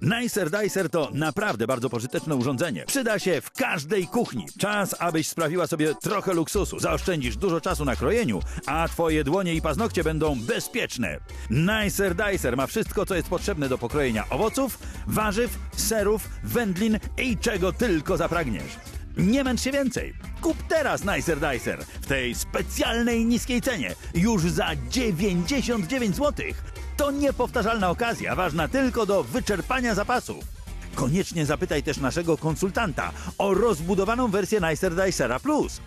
Nicer Dicer to naprawdę bardzo pożyteczne urządzenie. Przyda się w każdej kuchni. Czas, abyś sprawiła sobie trochę luksusu. Zaoszczędzisz dużo czasu na krojeniu, a twoje dłonie i paznokcie będą bezpieczne. Nicer Dicer ma wszystko, co jest potrzebne do pokrojenia owoców, warzyw, serów, wędlin i czego tylko zapragniesz. Nie męcz się więcej. Kup teraz Nicer Dicer w tej specjalnej niskiej cenie. Już za 99 zł. To niepowtarzalna okazja, ważna tylko do wyczerpania zapasów. Koniecznie zapytaj też naszego konsultanta o rozbudowaną wersję Nicer Dicera Plus.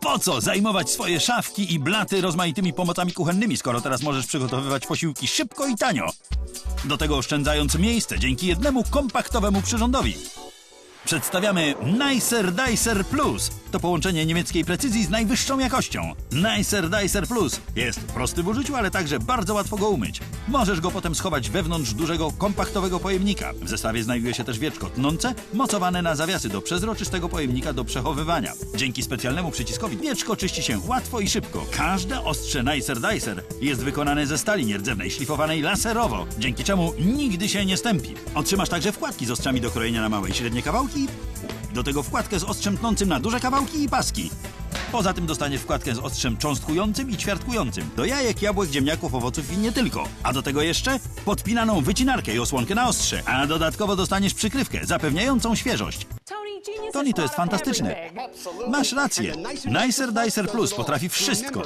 Po co zajmować swoje szafki i blaty rozmaitymi pomocami kuchennymi, skoro teraz możesz przygotowywać posiłki szybko i tanio? Do tego oszczędzając miejsce dzięki jednemu kompaktowemu przyrządowi. Przedstawiamy Nicer Dicer Plus. To połączenie niemieckiej precyzji z najwyższą jakością. Nicer Dicer Plus jest prosty w użyciu, ale także bardzo łatwo go umyć. Możesz go potem schować wewnątrz dużego, kompaktowego pojemnika. W zestawie znajduje się też wieczko tnące, mocowane na zawiasy do przezroczystego pojemnika do przechowywania. Dzięki specjalnemu przyciskowi wieczko czyści się łatwo i szybko. Każde ostrze Nicer Dicer jest wykonane ze stali nierdzewnej, szlifowanej laserowo, dzięki czemu nigdy się nie stępi. Otrzymasz także wkładki z ostrzami do krojenia na małe i średnie kawałki. Do tego wkładkę z ostrzem tnącym na duże kawałki i paski. Poza tym dostaniesz wkładkę z ostrzem cząstkującym i ćwiartkującym. Do jajek, jabłek, ziemniaków, owoców i nie tylko. A do tego jeszcze podpinaną wycinarkę i osłonkę na ostrze. A dodatkowo dostaniesz przykrywkę zapewniającą świeżość. Tony, to jest fantastyczne. Masz rację. Nicer Dicer Plus potrafi wszystko.